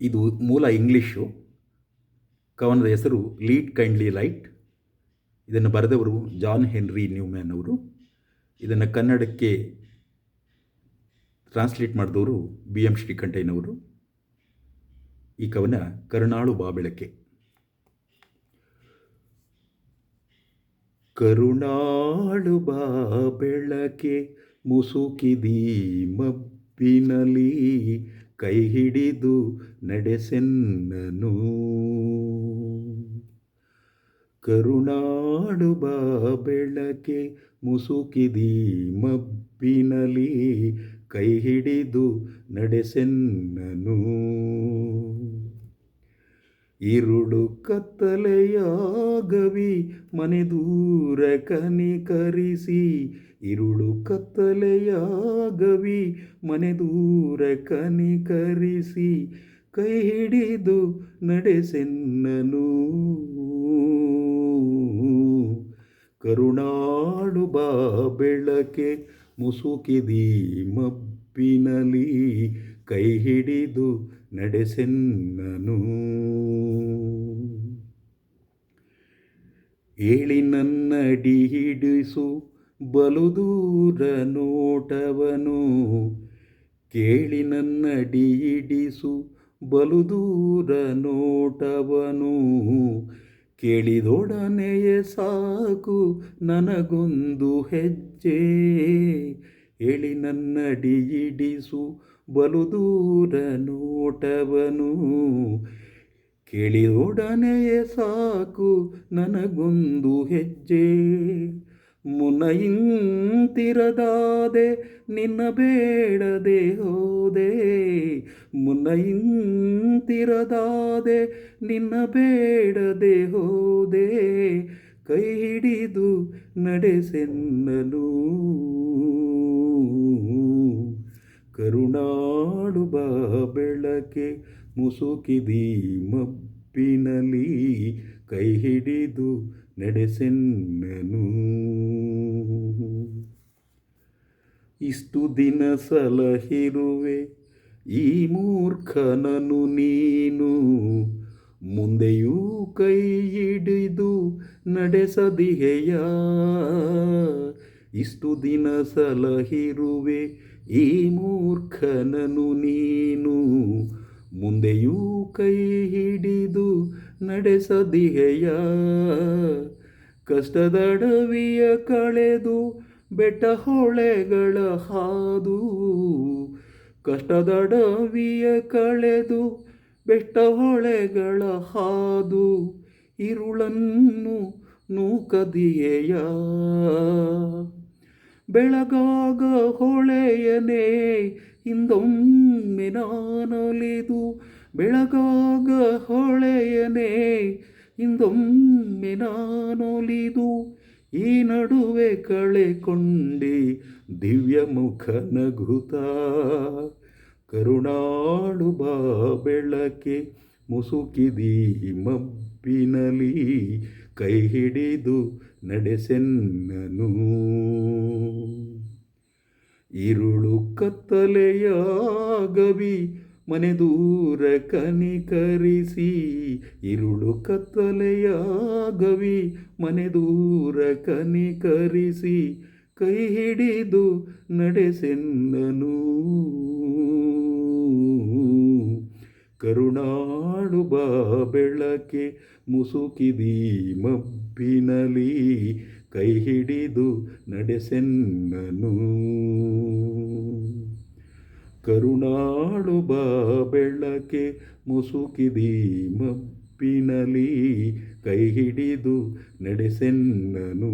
ಇದು ಮೂಲ ಇಂಗ್ಲೀಷು. ಕವನದ ಹೆಸರು ಲೀಡ್ ಕೈಂಡ್ಲಿ ಲೈಟ್. ಇದನ್ನು ಬರೆದವರು ಜಾನ್ ಹೆನ್ರಿ ನ್ಯೂಮ್ಯಾನ್ ಅವರು. ಇದನ್ನು ಕನ್ನಡಕ್ಕೆ ಟ್ರಾನ್ಸ್ಲೇಟ್ ಮಾಡಿದವರು ಬಿ ಎಂ ಶ್ರೀಕಂಠಯ್ಯನವರು. ಈ ಕವನ ಕರುಣಾಳು ಬಾಬೆಳಕೆ. ಕರುಣಾಳು ಬಾಬೆಳಕೆ ಮುಸುಕಿದೀ ಮಬ್ಬಿನಲಿ ಕೈ ಹಿಡಿದು ನಡೆಸೆನ್ನನು. ಕರುಣಾಡು ಬಾಬೆಳಕೆ ಮುಸುಕಿದಿ ಮಬ್ಬಿನಲಿ ಕೈ ಹಿಡಿದು ನಡೆಸೆನ್ನನು. ಇರುಳು ಕತ್ತಲೆಯಾಗವಿ ಮನೆ ದೂರ ಕನಿಕರಿಸಿ ಇರುಳು ಕತ್ತಲೆಯಾಗವಿ ಮನೆ ದೂರ ಕನಿಕರಿಸಿ ಕೈ ಹಿಡಿದು ನಡೆಸೆನ್ನನು ಕರುಣಾಳು ಬಾ ಬೆಳಕೆ ಮುಸುಕಿದಿ ಮಬ್ಬಿನಲಿ ಕೈ ಹಿಡಿದು ನಡೆಸೆನ್ನನು ಏಳಿ ನನ್ನಡಿ ಹಿಡಿಸು ಬಲು ದೂರ ನೋಟವನು, ಕೇಳಿ ನನ್ನಡಿ ಹಿಡಿಸು. ಬಲು ದೂರ ನೋಟವನು, ಕೇಳಿದೊಡನೆಯೇ ಸಾಕು ನನಗೊಂದು ಹೆಜ್ಜೆ. ಹೇಳಿ ನನ್ನಡಿ ಹಿಡಿಸು, ಬಲು ದೂರ ನೋಟವನು, ಕೇಳಿದೊಡನೆಯೇ ಸಾಕು ನನಗೊಂದು ಹೆಜ್ಜೆ. ಮುನಯಿಂತಿರದಾದೆ, ನಿನ್ನ ಬೇಡದೆ ಹೋದೆ. ಮುನಯಿಂತಿರದಾದೆ, ನಿನ್ನ ಬೇಡದೆ ಹೋದೆ. ಕೈ ಹಿಡಿದು ನಡೆಸೆನ್ನನು. ಕರುಣಾಡು ಬಾ ಬೆಳಕೆ ಮುಸುಕಿದಿ ಮಬ್ಬಿನಲಿ ಕೈ ಹಿಡಿದು ನಡೆಸೆನ್ನನು. ಇಷ್ಟು ದಿನ ಸಲಹಿರುವೆ ಈ ಮೂರ್ಖನನು ನೀನು. ಮುಂದೆಯೂ ಕೈ ಹಿಡಿದು ನಡೆಸದಿಹೆಯ. ಇಷ್ಟು ದಿನ ಸಲಹಿರುವೆ ಈ ಮೂರ್ಖನನು ನೀನು. ಮುಂದೆಯೂ ಕೈ ಹಿಡಿದು ನಡೆಸದಿಹೆಯ. ಕಷ್ಟದಡವಿಯ ಕಳೆದು ಬೆಟ್ಟ ಹೊಳೆಗಳ ಹಾದು. ಕಷ್ಟದಡವಿಯ ಕಳೆದು ಬೆಟ್ಟ ಹೊಳೆಗಳ ಹಾದು. ಇರುಳನ್ನು ನೂಕದಿಯೆಯ ಬೆಳಗಾಗ ಹೊಳೆಯನೇ ಹಿಂದೊಮ್ಮೆ ನಾನೊಲಿದು ಬೆಳಗಾಗ ಹೊಳೆಯನೇ. ಹಿಂದೊಮ್ಮೆ ನಾನೊಲಿದು ಈ ನಡುವೆ ಕಳೆಕೊಂಡೆ ದಿವ್ಯ ಮುಖ ನಗುತ. ಕರುಣಾಳು ಬಾ ಬೆಳಕೆ ಮುಸುಕಿದಿ ಮಬ್ಬಿನಲಿ ಕೈ ಹಿಡಿದು ನಡೆಸೆನ್ನನು. ಇರುಳು ಕತ್ತಲೆಯಾಗವಿ, ಮನೆ ದೂರ ಕನಿಕರಿಸಿ ಇರುಳು ಕತ್ತಲೆಯಾಗವಿ, ಮನೆ ದೂರ ಕನಿಕರಿಸಿ ಕೈ ಹಿಡಿದು ನಡೆಸೆನ್ನನು. ಕರುಣಾಳು ಬಾ ಬೆಳಕೆ ಮುಸುಕಿದಿ ಮಬ್ಬಿನಲಿ. ಕೈ ಹಿಡಿದು ನಡೆಸೆನ್ನನು. ಕರುಣಾಳು ಬಾ ಬೆಳಕೆ ಮುಸುಕಿದಿ ಮಬ್ಬಿನಲಿ ಕೈ ಹಿಡಿದು ನಡೆಸೆನ್ನನು.